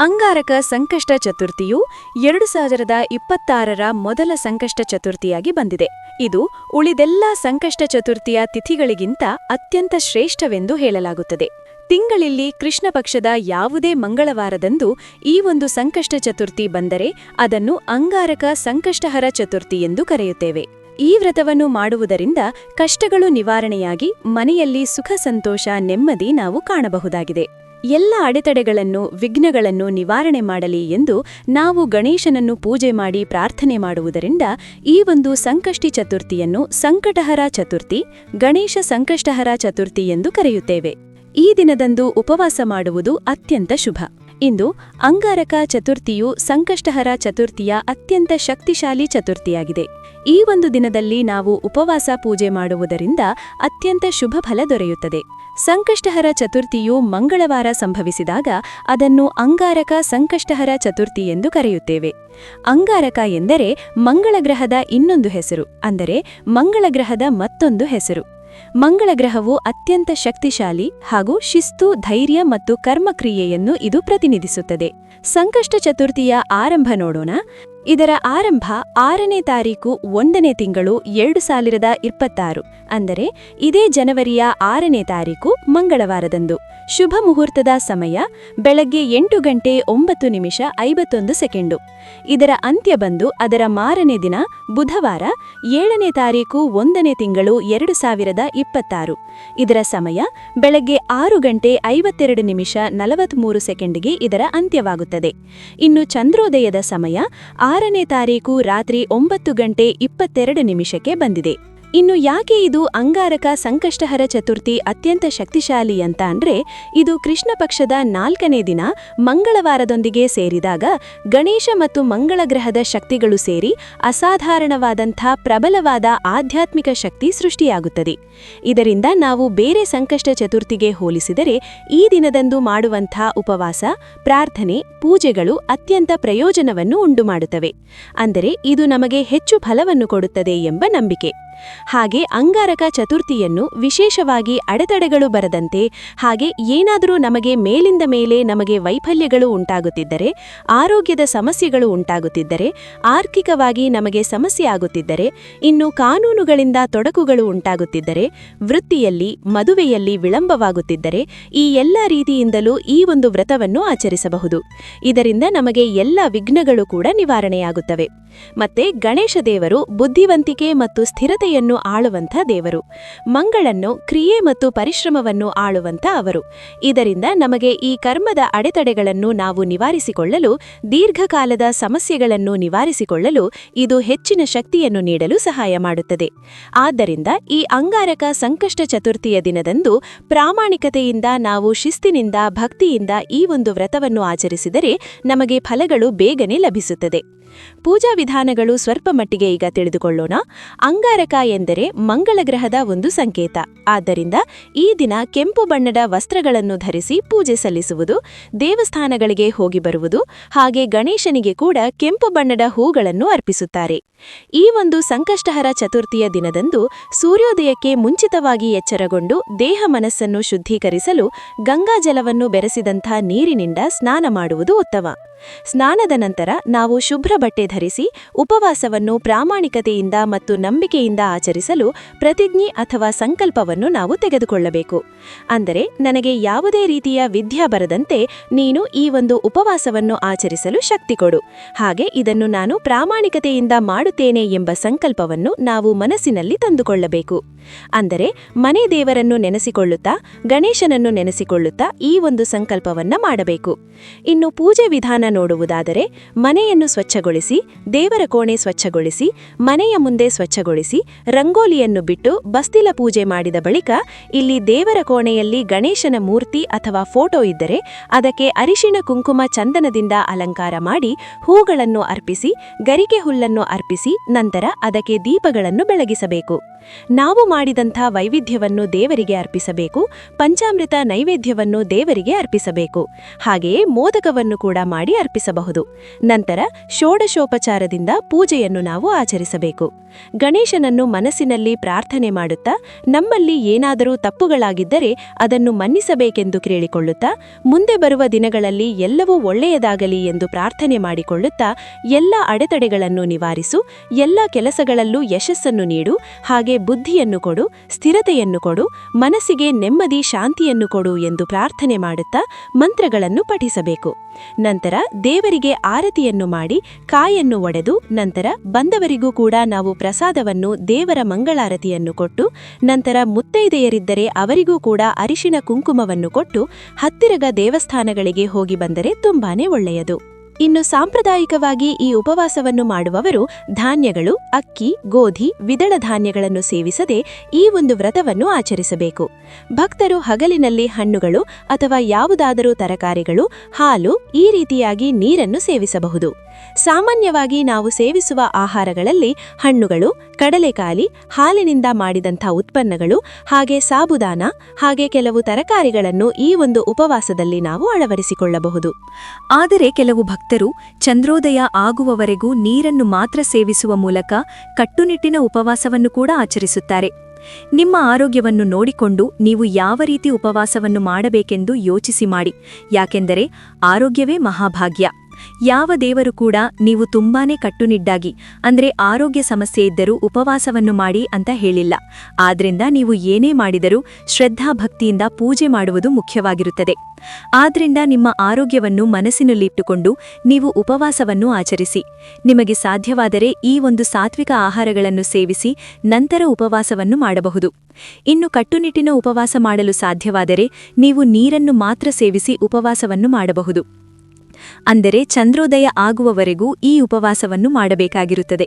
ಅಂಗಾರಕ ಸಂಕಷ್ಟ ಚತುರ್ಥಿಯು ಎರಡು ಸಾವಿರದ ಇಪ್ಪತ್ತಾರರ ಮೊದಲ ಸಂಕಷ್ಟ ಚತುರ್ಥಿಯಾಗಿ ಬಂದಿದೆ. ಇದು ಉಳಿದೆಲ್ಲ ಸಂಕಷ್ಟ ಚತುರ್ಥಿಯ ತಿಥಿಗಳಿಗಿಂತ ಅತ್ಯಂತ ಶ್ರೇಷ್ಠವೆಂದು ಹೇಳಲಾಗುತ್ತದೆ. ತಿಂಗಳಲ್ಲಿ ಕೃಷ್ಣ ಪಕ್ಷದ ಯಾವುದೇ ಮಂಗಳವಾರದಂದು ಈ ಒಂದು ಸಂಕಷ್ಟ ಚತುರ್ಥಿ ಬಂದರೆ ಅದನ್ನು ಅಂಗಾರಕ ಸಂಕಷ್ಟಹರ ಚತುರ್ಥಿ ಎಂದು ಕರೆಯುತ್ತೇವೆ. ಈ ವ್ರತವನ್ನು ಮಾಡುವುದರಿಂದ ಕಷ್ಟಗಳು ನಿವಾರಣೆಯಾಗಿ ಮನೆಯಲ್ಲಿ ಸುಖ ಸಂತೋಷ ನೆಮ್ಮದಿ ನಾವು ಕಾಣಬಹುದಾಗಿದೆ. ಎಲ್ಲ ಅಡೆತಡೆಗಳನ್ನು, ವಿಘ್ನಗಳನ್ನು ನಿವಾರಣೆ ಮಾಡಲಿ ಎಂದು ನಾವು ಗಣೇಶನನ್ನು ಪೂಜೆ ಮಾಡಿ ಪ್ರಾರ್ಥನೆ ಮಾಡುವುದರಿಂದ ಈ ಒಂದು ಸಂಕಷ್ಟಿ ಚತುರ್ಥಿಯನ್ನು ಸಂಕಟಹರ ಚತುರ್ಥಿ, ಗಣೇಶ ಸಂಕಷ್ಟಹರ ಚತುರ್ಥಿ ಎಂದು ಕರೆಯುತ್ತೇವೆ. ಈ ದಿನದಂದು ಉಪವಾಸ ಮಾಡುವುದು ಅತ್ಯಂತ ಶುಭ. ಇಂದು ಅಂಗಾರಕ ಚತುರ್ಥಿಯು ಸಂಕಷ್ಟಹರ ಚತುರ್ಥಿಯ ಅತ್ಯಂತ ಶಕ್ತಿಶಾಲಿ ಚತುರ್ಥಿಯಾಗಿದೆ. ಈ ಒಂದು ದಿನದಲ್ಲಿ ನಾವು ಉಪವಾಸ ಪೂಜೆ ಮಾಡುವುದರಿಂದ ಅತ್ಯಂತ ಶುಭ ಫಲ ದೊರೆಯುತ್ತದೆ. ಸಂಕಷ್ಟಹರ ಚತುರ್ಥಿಯು ಮಂಗಳವಾರ ಸಂಭವಿಸಿದಾಗ ಅದನ್ನು ಅಂಗಾರಕ ಸಂಕಷ್ಟಹರ ಚತುರ್ಥಿ ಎಂದು ಕರೆಯುತ್ತೇವೆ. ಅಂಗಾರಕ ಎಂದರೆ ಮಂಗಳ ಗ್ರಹದ ಇನ್ನೊಂದು ಹೆಸರು, ಅಂದರೆ ಮಂಗಳ ಗ್ರಹದ ಮತ್ತೊಂದು ಹೆಸರು. ಮಂಗಳ ಗ್ರಹವು ಅತ್ಯಂತ ಶಕ್ತಿಶಾಲಿ ಹಾಗೂ ಶಿಸ್ತು, ಧೈರ್ಯ ಮತ್ತು ಕರ್ಮಕ್ರಿಯೆಯನ್ನು ಇದು ಪ್ರತಿನಿಧಿಸುತ್ತದೆ. ಸಂಕಷ್ಟ ಚತುರ್ಥಿಯ ಆರಂಭ ನೋಡೋಣ. ಇದರ ಆರಂಭ ಆರನೇ ತಾರೀಕು ಒಂದನೇ ತಿಂಗಳು ಎರಡು ಸಾವಿರದ ಇಪ್ಪತ್ತಾರು. ಅಂದರೆ ಇದೇ ಜನವರಿಯ ಆರನೇ ತಾರೀಕು ಮಂಗಳವಾರದಂದು. ಶುಭ ಮುಹೂರ್ತದ ಸಮಯ ಬೆಳಗ್ಗೆ ಎಂಟು ಗಂಟೆ ಒಂಬತ್ತು ನಿಮಿಷ ಐವತ್ತೊಂದು ಸೆಕೆಂಡು. ಇದರ ಅಂತ್ಯ ಬಂದು ಅದರ ಮಾರನೇ ದಿನ ಬುಧವಾರ ಏಳನೇ ತಾರೀಕು ಒಂದನೇ ತಿಂಗಳು ಎರಡು ಸಾವಿರದ ಇಪ್ಪತ್ತಾರು. ಇದರ ಸಮಯ ಬೆಳಗ್ಗೆ ಆರು ಗಂಟೆ ಐವತ್ತೆರಡು ನಿಮಿಷ ನಲವತ್ಮೂರು ಸೆಕೆಂಡ್ಗೆ ಇದರ ಅಂತ್ಯವಾಗುತ್ತದೆ. ಇನ್ನು ಚಂದ್ರೋದಯದ ಸಮಯ ಆರನೇ ತಾರೀಕು ರಾತ್ರಿ ಒಂಬತ್ತು ಗಂಟೆ ಇಪ್ಪತ್ತೆರಡು ನಿಮಿಷಕ್ಕೆ ಬಂದಿದೆ. ಇನ್ನು ಯಾಕೆ ಇದು ಅಂಗಾರಕ ಸಂಕಷ್ಟಹರ ಚತುರ್ಥಿ ಅತ್ಯಂತ ಶಕ್ತಿಶಾಲಿ ಅಂತ ಅಂದ್ರೆ ಇದು ಕೃಷ್ಣ ಪಕ್ಷದ ನಾಲ್ಕನೇ ದಿನ ಮಂಗಳವಾರದೊಂದಿಗೆ ಸೇರಿದಾಗ ಗಣೇಶ ಮತ್ತು ಮಂಗಳ ಗ್ರಹದ ಶಕ್ತಿಗಳು ಸೇರಿ ಅಸಾಧಾರಣವಾದಂಥ ಪ್ರಬಲವಾದ ಆಧ್ಯಾತ್ಮಿಕ ಶಕ್ತಿ ಸೃಷ್ಟಿಯಾಗುತ್ತದೆ. ಇದರಿಂದ ನಾವು ಬೇರೆ ಸಂಕಷ್ಟ ಚತುರ್ಥಿಗೆ ಹೋಲಿಸಿದರೆ ಈ ದಿನದಂದು ಮಾಡುವಂಥ ಉಪವಾಸ, ಪ್ರಾರ್ಥನೆ, ಪೂಜೆಗಳು ಅತ್ಯಂತ ಪ್ರಯೋಜನವನ್ನು ಉಂಟುಮಾಡುತ್ತವೆ. ಅಂದರೆ ಇದು ನಮಗೆ ಹೆಚ್ಚು ಫಲವನ್ನು ಕೊಡುತ್ತದೆ ಎಂಬ ನಂಬಿಕೆ. ಹಾಗೆ ಅಂಗಾರಕ ಚತುರ್ಥಿಯನ್ನು ವಿಶೇಷವಾಗಿ ಅಡೆತಡೆಗಳು ಬರದಂತೆ ಹಾಗೆ ಏನಾದರೂ ನಮಗೆ ಮೇಲಿಂದ ಮೇಲೆ ನಮಗೆ ವೈಫಲ್ಯಗಳು ಉಂಟಾಗುತ್ತಿದ್ದರೆ, ಆರೋಗ್ಯದ ಸಮಸ್ಯೆಗಳು ಉಂಟಾಗುತ್ತಿದ್ದರೆ, ಆರ್ಥಿಕವಾಗಿ ನಮಗೆ ಸಮಸ್ಯೆ ಆಗುತ್ತಿದ್ದರೆ, ಇನ್ನು ಕಾನೂನುಗಳಿಂದ ತೊಡಕುಗಳು ಉಂಟಾಗುತ್ತಿದ್ದರೆ, ವೃತ್ತಿಯಲ್ಲಿ, ಮದುವೆಯಲ್ಲಿ ವಿಳಂಬವಾಗುತ್ತಿದ್ದರೆ ಈ ಎಲ್ಲ ರೀತಿಯಿಂದಲೂ ಈ ಒಂದು ವ್ರತವನ್ನು ಆಚರಿಸಬಹುದು. ಇದರಿಂದ ನಮಗೆ ಎಲ್ಲ ವಿಘ್ನಗಳು ಕೂಡ ನಿವಾರಣೆಯಾಗುತ್ತವೆ. ಮತ್ತೆ ಗಣೇಶ ದೇವರು ಬುದ್ಧಿವಂತಿಕೆ ಮತ್ತು ಸ್ಥಿರತೆಯನ್ನು ಆಳುವಂಥ ದೇವರು. ಮಂಗಳನ್ನು, ಕ್ರಿಯೆ ಮತ್ತು ಪರಿಶ್ರಮವನ್ನು ಆಳುವಂಥ ಅವರು. ಇದರಿಂದ ನಮಗೆ ಈ ಕರ್ಮದ ಅಡೆತಡೆಗಳನ್ನು ನಾವು ನಿವಾರಿಸಿಕೊಳ್ಳಲು, ದೀರ್ಘಕಾಲದ ಸಮಸ್ಯೆಗಳನ್ನು ನಿವಾರಿಸಿಕೊಳ್ಳಲು ಇದು ಹೆಚ್ಚಿನ ಶಕ್ತಿಯನ್ನು ನೀಡಲು ಸಹಾಯ ಮಾಡುತ್ತದೆ. ಆದ್ದರಿಂದ ಈ ಅಂಗಾರಕ ಸಂಕಷ್ಟ ಚತುರ್ಥಿಯ ದಿನದಂದು ಪ್ರಾಮಾಣಿಕತೆಯಿಂದ ನಾವು ಶಿಸ್ತಿನಿಂದ, ಭಕ್ತಿಯಿಂದ ಈ ಒಂದು ವ್ರತವನ್ನು ಆಚರಿಸಿದರೆ ನಮಗೆ ಫಲಗಳು ಬೇಗನೆ ಲಭಿಸುತ್ತದೆ. ಪೂಜಾ ವಿಧಾನಗಳು ಸ್ವಲ್ಪ ಮಟ್ಟಿಗೆ ಈಗ ತಿಳಿದುಕೊಳ್ಳೋಣ. ಅಂಗಾರಕ ಎಂದರೆ ಮಂಗಳ ಗ್ರಹದ ಒಂದು ಸಂಕೇತ. ಆದ್ದರಿಂದ ಈ ದಿನ ಕೆಂಪು ಬಣ್ಣದ ವಸ್ತ್ರಗಳನ್ನು ಧರಿಸಿ ಪೂಜೆ ಸಲ್ಲಿಸುವುದು, ದೇವಸ್ಥಾನಗಳಿಗೆ ಹೋಗಿ ಬರುವುದು, ಹಾಗೆ ಗಣೇಶನಿಗೆ ಕೂಡ ಕೆಂಪು ಬಣ್ಣದ ಹೂಗಳನ್ನು ಅರ್ಪಿಸುತ್ತಾರೆ. ಈ ಒಂದು ಸಂಕಷ್ಟಹರ ಚತುರ್ಥಿಯ ದಿನದಂದು ಸೂರ್ಯೋದಯಕ್ಕೆ ಮುಂಚಿತವಾಗಿ ಎಚ್ಚರಗೊಂಡು ದೇಹ ಮನಸ್ಸನ್ನು ಶುದ್ಧೀಕರಿಸಲು ಗಂಗಾಜಲವನ್ನು ಬೆರೆಸಿದಂಥ ನೀರಿನಿಂದ ಸ್ನಾನ ಮಾಡುವುದು ಉತ್ತಮ. ಸ್ನಾನದ ನಂತರ ನಾವು ಶುಭ್ರ ಬಟ್ಟೆ ಧರಿಸಿ ಉಪವಾಸವನ್ನು ಪ್ರಾಮಾಣಿಕತೆಯಿಂದ ಮತ್ತು ನಂಬಿಕೆಯಿಂದ ಆಚರಿಸಲು ಪ್ರತಿಜ್ಞೆ ಅಥವಾ ಸಂಕಲ್ಪವನ್ನು ನಾವು ತೆಗೆದುಕೊಳ್ಳಬೇಕು. ಅಂದರೆ ನನಗೆ ಯಾವುದೇ ರೀತಿಯ ವಿದ್ಯಾ ಬರದಂತೆ ನೀನು ಈ ಒಂದು ಉಪವಾಸವನ್ನು ಆಚರಿಸಲು ಶಕ್ತಿ ಕೊಡು. ಹಾಗೆ ಇದನ್ನು ನಾನು ಪ್ರಾಮಾಣಿಕತೆಯಿಂದ ಮಾಡುತ್ತೇನೆ ಎಂಬ ಸಂಕಲ್ಪವನ್ನು ನಾವು ಮನಸ್ಸಿನಲ್ಲಿ ತಂದುಕೊಳ್ಳಬೇಕು. ಅಂದರೆ ಮನೆ ದೇವರನ್ನು ನೆನೆಸಿಕೊಳ್ಳುತ್ತಾ ಗಣೇಶನನ್ನು ನೆನೆಸಿಕೊಳ್ಳುತ್ತಾ ಈ ಒಂದು ಸಂಕಲ್ಪವನ್ನ ಮಾಡಬೇಕು. ಇನ್ನು ಪೂಜೆ ವಿಧಾನ ನೋಡುವುದಾದರೆ ಮನೆಯನ್ನು ಸ್ವಚ್ಛಗೊಳಿಸಿ, ದೇವರ ಕೋಣೆ ಸ್ವಚ್ಛಗೊಳಿಸಿ, ಮನೆಯ ಮುಂದೆ ಸ್ವಚ್ಛಗೊಳಿಸಿ, ರಂಗೋಲಿಯನ್ನು ಬಿಟ್ಟು ಬಸ್ತಿಲ ಪೂಜೆ ಮಾಡಿದ ಬಳಿಕ ಇಲ್ಲಿ ದೇವರ ಕೋಣೆಯಲ್ಲಿ ಗಣೇಶನ ಮೂರ್ತಿ ಅಥವಾ ಫೋಟೋ ಇದ್ದರೆ ಅದಕ್ಕೆ ಅರಿಶಿಣ ಕುಂಕುಮ ಚಂದನದಿಂದ ಅಲಂಕಾರ ಮಾಡಿ ಹೂಗಳನ್ನು ಅರ್ಪಿಸಿ, ಗರಿಕೆ ಹುಲ್ಲನ್ನು ಅರ್ಪಿಸಿ, ನಂತರ ಅದಕ್ಕೆ ದೀಪಗಳನ್ನು ಬೆಳಗಿಸಬೇಕು. ನಾವು ಮಾಡಿದಂಥ ವೈವಿಧ್ಯವನ್ನು ದೇವರಿಗೆ ಅರ್ಪಿಸಬೇಕು, ಪಂಚಾಮೃತ ನೈವೇದ್ಯವನ್ನು ದೇವರಿಗೆ ಅರ್ಪಿಸಬೇಕು. ಹಾಗೆಯೇ ಮೋದಕವನ್ನು ಕೂಡ ಮಾಡಿ ಅರ್ಪಿಸಬಹುದು. ನಂತರ ಷೋಡಶೋಪಚಾರದಿಂದ ಪೂಜೆಯನ್ನು ನಾವು ಆಚರಿಸಬೇಕು. ಗಣೇಶನನ್ನು ಮನಸ್ಸಿನಲ್ಲಿ ಪ್ರಾರ್ಥನೆ ಮಾಡುತ್ತಾ, ನಮ್ಮಲ್ಲಿ ಏನಾದರೂ ತಪ್ಪುಗಳಾಗಿದ್ದರೆ ಅದನ್ನು ಮನ್ನಿಸಬೇಕೆಂದು ಕೇಳಿಕೊಳ್ಳುತ್ತಾ, ಮುಂದೆ ಬರುವ ದಿನಗಳಲ್ಲಿ ಎಲ್ಲವೂ ಒಳ್ಳೆಯದಾಗಲಿ ಎಂದು ಪ್ರಾರ್ಥನೆ ಮಾಡಿಕೊಳ್ಳುತ್ತಾ, ಎಲ್ಲ ಅಡೆತಡೆಗಳನ್ನು ನಿವಾರಿಸು, ಎಲ್ಲ ಕೆಲಸಗಳಲ್ಲೂ ಯಶಸ್ಸನ್ನು ನೀಡು, ಹಾಗೆ ಬುದ್ಧಿಯನ್ನು ಕೊಡು, ಸ್ಥಿರತೆಯನ್ನು ಕೊಡು, ಮನಸ್ಸಿಗೆ ನೆಮ್ಮದಿ, ಶಾಂತಿಯನ್ನು ಕೊಡು ಎಂದು ಪ್ರಾರ್ಥನೆ ಮಾಡುತ್ತಾ ಮಂತ್ರಗಳನ್ನು ಪಠಿಸಬೇಕು. ನಂತರ ದೇವರಿಗೆ ಆರತಿಯನ್ನು ಮಾಡಿ ಕಾಯನ್ನು ಒಡೆದು ನಂತರ ಬಂದವರಿಗೂ ಕೂಡ ನಾವು ಪ್ರಸಾದವನ್ನು ದೇವರ ಮಂಗಳಾರತಿಯನ್ನು ಕೊಟ್ಟು ನಂತರ ಮುತ್ತೈದೆಯರಿದ್ದರೆ ಅವರಿಗೂ ಕೂಡ ಅರಿಶಿನ ಕುಂಕುಮವನ್ನು ಕೊಟ್ಟು ಹತ್ತಿರಗ ದೇವಸ್ಥಾನಗಳಿಗೆ ಹೋಗಿ ಬಂದರೆ ತುಂಬಾನೇ ಒಳ್ಳೆಯದು. ಇನ್ನು ಸಾಂಪ್ರದಾಯಿಕವಾಗಿ ಈ ಉಪವಾಸವನ್ನು ಮಾಡುವವರು ಧಾನ್ಯಗಳು, ಅಕ್ಕಿ, ಗೋಧಿ ವಿದಳ ಧಾನ್ಯಗಳನ್ನು ಸೇವಿಸದೆ ಈ ಒಂದು ವ್ರತವನ್ನು ಆಚರಿಸಬೇಕು. ಭಕ್ತರು ಹಗಲಿನಲ್ಲಿ ಹಣ್ಣುಗಳು ಅಥವಾ ಯಾವುದಾದರೂ ತರಕಾರಿಗಳು, ಹಾಲು ಈ ರೀತಿಯಾಗಿ ನೀರನ್ನು ಸೇವಿಸಬಹುದು. ಸಾಮಾನ್ಯವಾಗಿ ನಾವು ಸೇವಿಸುವ ಆಹಾರಗಳಲ್ಲಿ ಹಣ್ಣುಗಳು ಕಡಲೆಕಾಲಿ ಹಾಲಿನಿಂದ ಮಾಡಿದಂಥ ಉತ್ಪನ್ನಗಳು, ಹಾಗೆ ಸಾಬುದಾನ, ಹಾಗೆ ಕೆಲವು ತರಕಾರಿಗಳನ್ನು ಈ ಒಂದು ಉಪವಾಸದಲ್ಲಿ ನಾವು ಅಳವಡಿಸಿಕೊಳ್ಳಬಹುದು. ಆದರೆ ಕೆಲವು ಭಕ್ತರು ಚಂದ್ರೋದಯ ಆಗುವವರೆಗೂ ನೀರನ್ನು ಮಾತ್ರ ಸೇವಿಸುವ ಮೂಲಕ ಕಟ್ಟುನಿಟ್ಟಿನ ಉಪವಾಸವನ್ನು ಕೂಡ ಆಚರಿಸುತ್ತಾರೆ. ನಿಮ್ಮ ಆರೋಗ್ಯವನ್ನು ನೋಡಿಕೊಂಡು ನೀವು ಯಾವ ರೀತಿ ಉಪವಾಸವನ್ನು ಮಾಡಬೇಕೆಂದು ಯೋಚಿಸಿ ಮಾಡಿ. ಯಾಕೆಂದರೆ ಆರೋಗ್ಯವೇ ಮಹಾಭಾಗ್ಯ. ಯಾವ ದೇವರು ಕೂಡ ನೀವು ತುಂಬಾನೇ ಕಟ್ಟುನಿಡ್ಡಾಗಿ ಅಂದ್ರೆ ಆರೋಗ್ಯ ಸಮಸ್ಯೆ ಇದ್ದರೂ ಉಪವಾಸವನ್ನು ಮಾಡಿ ಅಂತ ಹೇಳಿಲ್ಲ. ಆದ್ರಿಂದ ನೀವು ಏನೇ ಮಾಡಿದರೂ ಶ್ರದ್ಧಾಭಕ್ತಿಯಿಂದ ಪೂಜೆ ಮಾಡುವುದು ಮುಖ್ಯವಾಗಿರುತ್ತದೆ. ಆದ್ರಿಂದ ನಿಮ್ಮ ಆರೋಗ್ಯವನ್ನು ಮನಸ್ಸಿನಲ್ಲಿಟ್ಟುಕೊಂಡು ನೀವು ಉಪವಾಸವನ್ನು ಆಚರಿಸಿ. ನಿಮಗೆ ಸಾಧ್ಯವಾದರೆ ಈ ಒಂದು ಸಾತ್ವಿಕ ಆಹಾರಗಳನ್ನು ಸೇವಿಸಿ ನಂತರ ಉಪವಾಸವನ್ನು ಮಾಡಬಹುದು. ಇನ್ನು ಕಟ್ಟುನಿಟ್ಟಿನ ಉಪವಾಸ ಮಾಡಲು ಸಾಧ್ಯವಾದರೆ ನೀವು ನೀರನ್ನು ಮಾತ್ರ ಸೇವಿಸಿ ಉಪವಾಸವನ್ನು ಮಾಡಬಹುದು. ಅಂದರೆ ಚಂದ್ರೋದಯ ಆಗುವವರೆಗೂ ಈ ಉಪವಾಸವನ್ನು ಮಾಡಬೇಕಾಗಿರುತ್ತದೆ.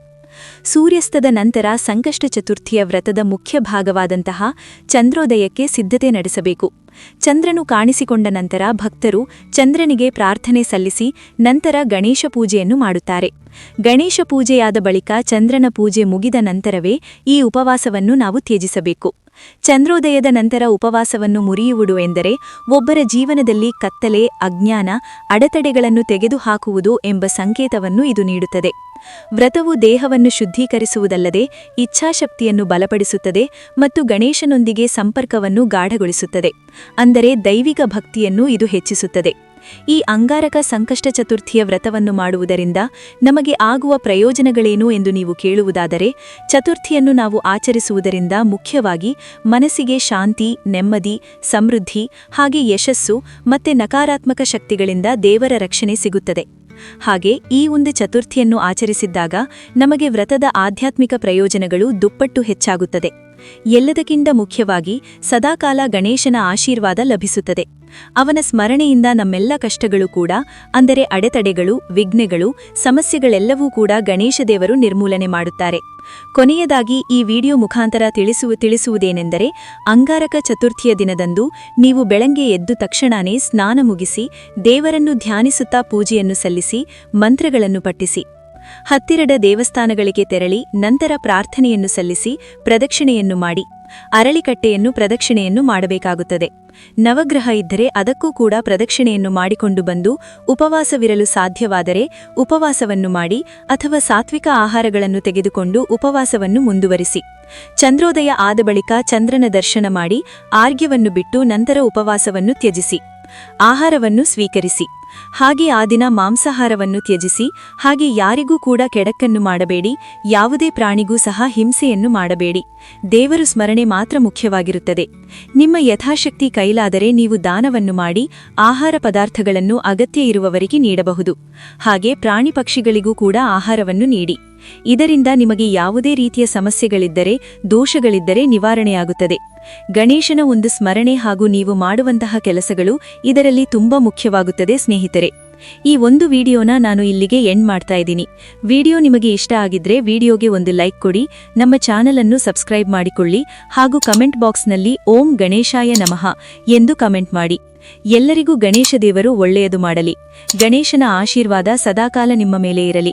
ಸೂರ್ಯಾಸ್ತದ ನಂತರ ಸಂಕಷ್ಟ ಚತುರ್ಥಿಯ ವ್ರತದ ಮುಖ್ಯ ಭಾಗವಾದಂತಹ ಚಂದ್ರೋದಯಕ್ಕೆ ಸಿದ್ಧತೆ ನಡೆಸಬೇಕು. ಚಂದ್ರನು ಕಾಣಿಸಿಕೊಂಡ ನಂತರ ಭಕ್ತರು ಚಂದ್ರನಿಗೆ ಪ್ರಾರ್ಥನೆ ಸಲ್ಲಿಸಿ ನಂತರ ಗಣೇಶ ಪೂಜೆಯನ್ನು ಮಾಡುತ್ತಾರೆ. ಗಣೇಶ ಪೂಜೆಯಾದ ಬಳಿಕ ಚಂದ್ರನ ಪೂಜೆ ಮುಗಿದ ನಂತರವೇ ಈ ಉಪವಾಸವನ್ನು ನಾವು ತ್ಯಜಿಸಬೇಕು. ಚಂದ್ರೋದಯದ ನಂತರ ಉಪವಾಸವನ್ನು ಮುರಿಯುವುದು ಎಂದರೆ ಒಬ್ಬರ ಜೀವನದಲ್ಲಿ ಕತ್ತಲೆ, ಅಜ್ಞಾನ, ಅಡೆತಡೆಗಳನ್ನು ತೆಗೆದುಹಾಕುವುದು ಎಂಬ ಸಂಕೇತವನ್ನು ಇದು ನೀಡುತ್ತದೆ. ವ್ರತವು ದೇಹವನ್ನು ಶುದ್ಧೀಕರಿಸುವುದಲ್ಲದೆ ಇಚ್ಛಾಶಕ್ತಿಯನ್ನು ಬಲಪಡಿಸುತ್ತದೆ ಮತ್ತು ಗಣೇಶನೊಂದಿಗೆ ಸಂಪರ್ಕವನ್ನು ಗಾಢಗೊಳಿಸುತ್ತದೆ. ಅಂದರೆ ದೈವಿಕ ಭಕ್ತಿಯನ್ನು ಇದು ಹೆಚ್ಚಿಸುತ್ತದೆ. ಈ ಅಂಗಾರಕ ಸಂಕಷ್ಟ ಚತುರ್ಥಿಯ ವ್ರತವನ್ನು ಮಾಡುವುದರಿಂದ ನಮಗೆ ಆಗುವ ಪ್ರಯೋಜನಗಳೇನು ಎಂದು ನೀವು ಕೇಳುವುದಾದರೆ, ಚತುರ್ಥಿಯನ್ನು ನಾವು ಆಚರಿಸುವುದರಿಂದ ಮುಖ್ಯವಾಗಿ ಮನಸ್ಸಿಗೆ ಶಾಂತಿ, ನೆಮ್ಮದಿ, ಸಮೃದ್ಧಿ ಹಾಗೆ ಯಶಸ್ಸು ಮತ್ತೆ ನಕಾರಾತ್ಮಕ ಶಕ್ತಿಗಳಿಂದ ದೇವರ ರಕ್ಷಣೆ ಸಿಗುತ್ತದೆ. ಹಾಗೆ ಈ ಒಂದು ಚತುರ್ಥಿಯನ್ನು ಆಚರಿಸಿದ್ದಾಗ ನಮಗೆ ವ್ರತದ ಆಧ್ಯಾತ್ಮಿಕ ಪ್ರಯೋಜನಗಳು ದುಪ್ಪಟ್ಟು ಹೆಚ್ಚಾಗುತ್ತದೆ. ಎಲ್ಲದಕ್ಕಿಂತ ಮುಖ್ಯವಾಗಿ ಸದಾಕಾಲ ಗಣೇಶನ ಆಶೀರ್ವಾದ ಲಭಿಸುತ್ತದೆ. ಅವನ ಸ್ಮರಣೆಯಿಂದ ನಮ್ಮೆಲ್ಲ ಕಷ್ಟಗಳು ಕೂಡ, ಅಂದರೆ ಅಡೆತಡೆಗಳು, ವಿಘ್ನೆಗಳು, ಸಮಸ್ಯೆಗಳೆಲ್ಲವೂ ಕೂಡ ಗಣೇಶ ದೇವರು ನಿರ್ಮೂಲನೆ ಮಾಡುತ್ತಾರೆ. ಕೊನೆಯದಾಗಿ ಈ ವಿಡಿಯೋ ಮುಖಾಂತರ ತಿಳಿಸುವ ತಿಳಿಸುವುದೇನೆಂದರೆ, ಅಂಗಾರಕ ಚತುರ್ಥಿಯ ದಿನದಂದು ನೀವು ಬೆಳಗ್ಗೆ ಎದ್ದು ತಕ್ಷಣನೇ ಸ್ನಾನ ಮುಗಿಸಿ, ದೇವರನ್ನು ಧ್ಯಾನಿಸುತ್ತಾ ಪೂಜೆಯನ್ನು ಸಲ್ಲಿಸಿ, ಮಂತ್ರಗಳನ್ನು ಪಠಿಸಿ. ಹತ್ತಿರದ ದೇವಸ್ಥಾನಗಳಿಗೆ ತೆರಳಿ ನಂತರ ಪ್ರಾರ್ಥನೆಯನ್ನು ಸಲ್ಲಿಸಿ ಪ್ರದಕ್ಷಿಣೆಯನ್ನು ಮಾಡಿ ಅರಳಿಕಟ್ಟೆಯನ್ನು ಪ್ರದಕ್ಷಿಣೆಯನ್ನು ಮಾಡಬೇಕಾಗುತ್ತದೆ. ನವಗ್ರಹ ಇದ್ದರೆ ಅದಕ್ಕೂ ಕೂಡ ಪ್ರದಕ್ಷಿಣೆಯನ್ನು ಮಾಡಿಕೊಂಡು ಬಂದು ಉಪವಾಸವಿರಲು ಸಾಧ್ಯವಾದರೆ ಉಪವಾಸವನ್ನು ಮಾಡಿ ಅಥವಾ ಸಾತ್ವಿಕ ಆಹಾರಗಳನ್ನು ತೆಗೆದುಕೊಂಡು ಉಪವಾಸವನ್ನು ಮುಂದುವರಿಸಿ. ಚಂದ್ರೋದಯ ಆದ ಬಳಿಕ ಚಂದ್ರನ ದರ್ಶನ ಮಾಡಿ ಆರ್ಗ್ಯವನ್ನು ಬಿಟ್ಟು ನಂತರ ಉಪವಾಸವನ್ನು ತ್ಯಜಿಸಿ. ಆಹಾರವನ್ನು ಸ್ವೀಕರಿಸಿ. ಹಾಗೆ ಆ ದಿನ ಮಾಂಸಾಹಾರವನ್ನು ತ್ಯಜಿಸಿ, ಹಾಗೆ ಯಾರಿಗೂ ಕೂಡ ಕೆಡಕನ್ನು ಮಾಡಬೇಡಿ, ಯಾವುದೇ ಪ್ರಾಣಿಗೂ ಸಹ ಹಿಂಸೆಯನ್ನು ಮಾಡಬೇಡಿ. ದೇವರು ಸ್ಮರಣೆ ಮಾತ್ರ ಮುಖ್ಯವಾಗಿರುತ್ತದೆ. ನಿಮ್ಮ ಯಥಾಶಕ್ತಿ ಕೈಲಾದರೆ ನೀವು ದಾನವನ್ನು ಮಾಡಿ, ಆಹಾರ ಪದಾರ್ಥಗಳನ್ನು ಅಗತ್ಯ ಇರುವವರಿಗೆ ನೀಡಬಹುದು. ಹಾಗೆ ಪ್ರಾಣಿ ಪಕ್ಷಿಗಳಿಗೂ ಕೂಡ ಆಹಾರವನ್ನು ನೀಡಿ. ಇದರಿಂದ ನಿಮಗೆ ಯಾವುದೇ ರೀತಿಯ ಸಮಸ್ಯೆಗಳಿದ್ದರೆ, ದೋಷಗಳಿದ್ದರೆ ನಿವಾರಣೆಯಾಗುತ್ತದೆ. ಗಣೇಶನ ಒಂದು ಸ್ಮರಣೆ ಹಾಗೂ ನೀವು ಮಾಡುವಂತಹ ಕೆಲಸಗಳು ಇದರಲ್ಲಿ ತುಂಬಾ ಮುಖ್ಯವಾಗುತ್ತದೆ ಸ್ನೇಹಿತರೆ. ಈ ಒಂದು ವಿಡಿಯೋನ ನಾನು ಇಲ್ಲಿಗೆ ಎಂಡ್ ಮಾಡ್ತಾ ಇದ್ದೀನಿ. ವಿಡಿಯೋ ನಿಮಗೆ ಇಷ್ಟ ಆಗಿದ್ರೆ ವಿಡಿಯೋಗೆ ಒಂದು ಲೈಕ್ ಕೊಡಿ, ನಮ್ಮ ಚಾನಲ್ ಅನ್ನು ಸಬ್ಸ್ಕ್ರೈಬ್ ಮಾಡಿಕೊಳ್ಳಿ ಹಾಗೂ ಕಮೆಂಟ್ ಬಾಕ್ಸ್ನಲ್ಲಿ ಓಂ ಗಣೇಶಾಯ ನಮಃ ಎಂದು ಕಮೆಂಟ್ ಮಾಡಿ. ಎಲ್ಲರಿಗೂ ಗಣೇಶ ದೇವರು ಒಳ್ಳೆಯದು ಮಾಡಲಿ. ಗಣೇಶನ ಆಶೀರ್ವಾದ ಸದಾಕಾಲ ನಿಮ್ಮ ಮೇಲೆ ಇರಲಿ.